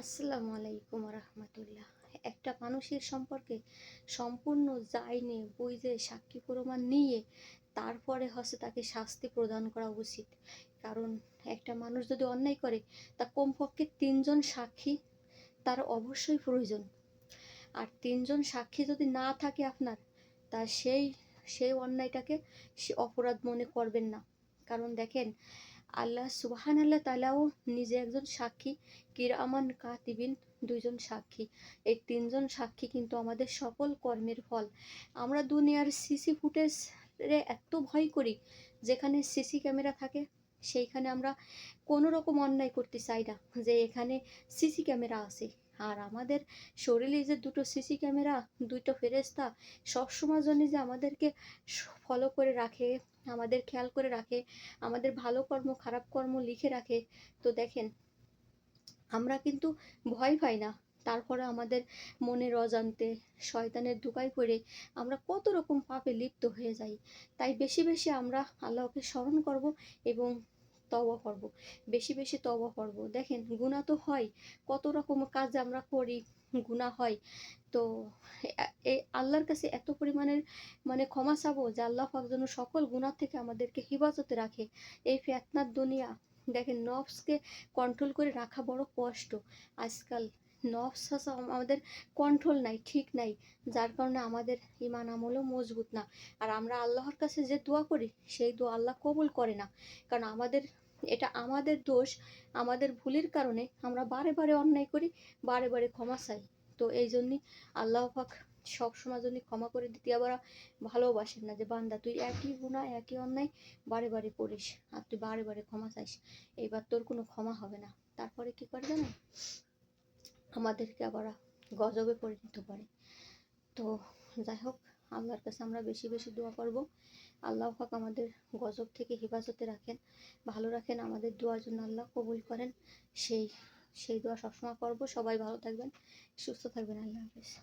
আসসালামু আলাইকুম রহমতুল্লাহ। একটা মানুষের সম্পর্কে সম্পূর্ণ জাইনে বুঝে সাক্ষী প্রমাণ নিয়ে তারপরে হচ্ছে তাকে শাস্তি প্রদান করা উচিত। কারণ একটা মানুষ যদি অন্যায় করে, তা কমপক্ষে তিনজন সাক্ষী তার অবশ্যই প্রয়োজন। আর তিনজন সাক্ষী যদি না থাকে আপনার, তা সেই সেই অন্যায়টাকে সে অপরাধ মনে করবেন না। কারণ দেখেন আল্লাহ সুবাহান আল্লাহ তালাও নিজে একজন সাক্ষী, কিরামান কাতিবিন দুইজন সাক্ষী। এই তিনজন সাক্ষী কিন্তু আমাদের সকল কর্মের ফল। আমরা দুনিয়ার সিসি ফুটেজ এত ভয় করি, যেখানে সিসি ক্যামেরা থাকে সেইখানে আমরা কোনো রকম অন্যায় করতে চাই না, যে এখানে সিসি ক্যামেরা আছে। আর আমাদের শরীরে যে দুটো সিসি ক্যামেরা দুটো ফেরেস্তা সবসময় জন্য যে আমাদেরকে ফলো করে রাখে, আমাদের খেয়াল করে রাখে, আমাদের ভালো কর্ম, খারাপ কর্ম লিখে রাখে। তো দেখেন, আমরা কিন্তু ভয় পাই না। তারপরে আমাদের মনের অজান্তে, শয়তানের দুকায় পড়ে আমরা কত রকম পাপে লিপ্ত হয়ে যাই। তাই বেশি বেশি আমরা আল্লাহকে স্মরণ করব এবং তওবা করব, বেশি বেশি তবা করব। দেখেন গুণা তো হয়, কত রকম কাজ আমরা করি গুণা হয়। তো এই আল্লাহর কাছে এত পরিমাণের মানে ক্ষমা চাবো যে আল্লাহ পাক যেন সকল গুণার থেকে আমাদেরকে হেফাজতে রাখে। এই ফেতনার দুনিয়া, দেখেন, নফসকে কন্ট্রোল করে রাখা বড় কষ্ট। আজকাল নফস আমাদের কন্ট্রোল নাই, ঠিক নাই। যার কারণে আমাদের ইমান আমলও মজবুত না। আর আমরা আল্লাহর কাছে যে দোয়া করি, সেই দোয়া আল্লাহ কবুল করে না। কারণ আমাদের, এটা আমাদের দোষ, আমাদের ভুলের কারণে আমরা বারে বারে অন্যায় করি, বারে বারে ক্ষমা চাই। তো এই জন্যই আল্লাহ পাক সবসময় জন্য ক্ষমা করে দিতে আবার ভালোবাসেন না যে, বান্দা, তুই একই গুণা একই অন্যায় বারে বারে করিস, আর তুই বারে বারে ক্ষমা চাইস। এইবার তোর কোনো ক্ষমা হবে না। তারপরে কি করে জানো আমাদেরকে আবার গজবে পরিণত করে। তো যাই হোক, আল্লাহর কাছে আমরা বেশি বেশি দোয়া করব। আল্লাহ পাক আমাদের গজব থেকে হেফাজতে রাখেন, ভালো রাখেন, আমাদের দোয়ার জন্য আল্লাহ কবুল করেন। সেই সেই দোয়া সবসময় করব। সবাই ভালো থাকবেন, সুস্থ থাকবেন। আল্লাহ হাফিজ।